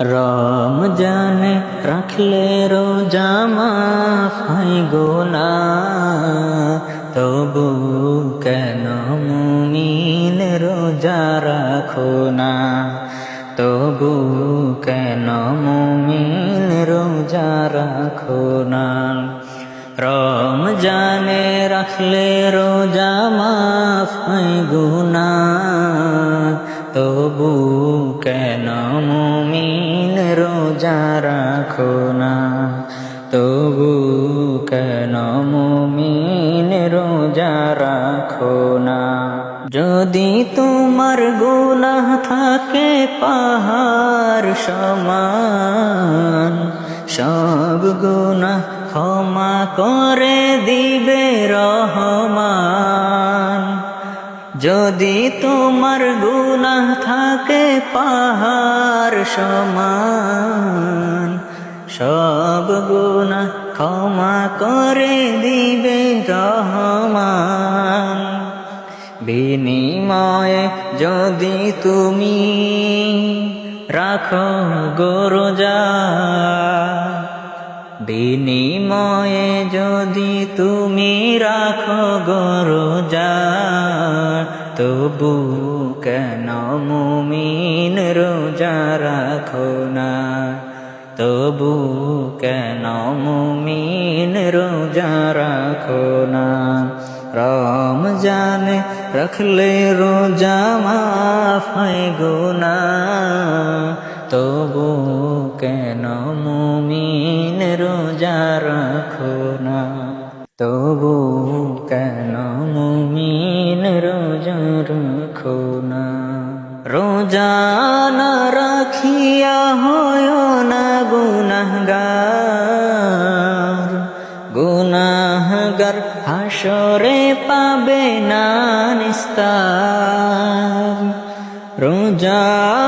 রমজানে রাখলে রোজা মাফাই গোনা তবু কেন মুমিন রোজা রাখো না? তবু কেন মুমিন রোজা রাখো না? রমজানে রাখলে রোজা মাফাই গুনা কেন মুমিন রোজা রাখো না? তবু কেন মুমিন রোজা রাখো না? যদি তোমার গুনাহ থাকে পাহাড় সমান, সব গুনাহ ক্ষমা করে দিবে রহমান। যদি তোমার গুনা থাকে পাহাড় সমান, সব গুনাহ ক্ষমা করে দিবে রহমান। বিনিময়ে যদি তুমি রাখো গোরজা বিনিময়ে যদি তুমি রাখো গরজা তবু কেন মুমিন রোজা রাখো না? তবু কেন মুমিন রোজা রাখো না? রাম জানে রখলে রোজা মাফাই গুনা তবু কেন মুমিন রোজা রাখো রাখো না। রোজা না রাখিয়া হয় না গুনাহগার। গুনাহগার হাসরে পাবে না নিস্তার। রোজা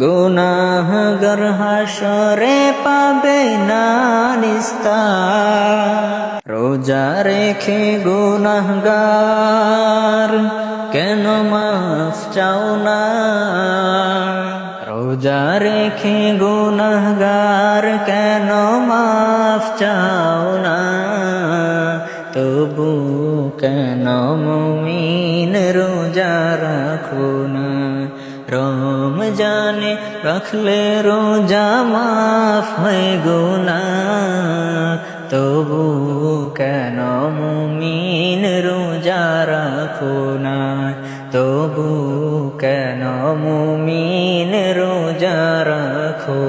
গুনাহগার হাসরে পাবে না নিস্তার রোজা রেখে গুনাহগার কেন মাফ চাও না? রোজা রেখে গুনাহগার কেন মাফ চাও না? তবু কেন মুমিন জানে, রাখলে রোজা মাফ হয় গুনা তবু কেন মুমিন রোজা রাখো না? তবু কেন মুমিন রোজা রাখো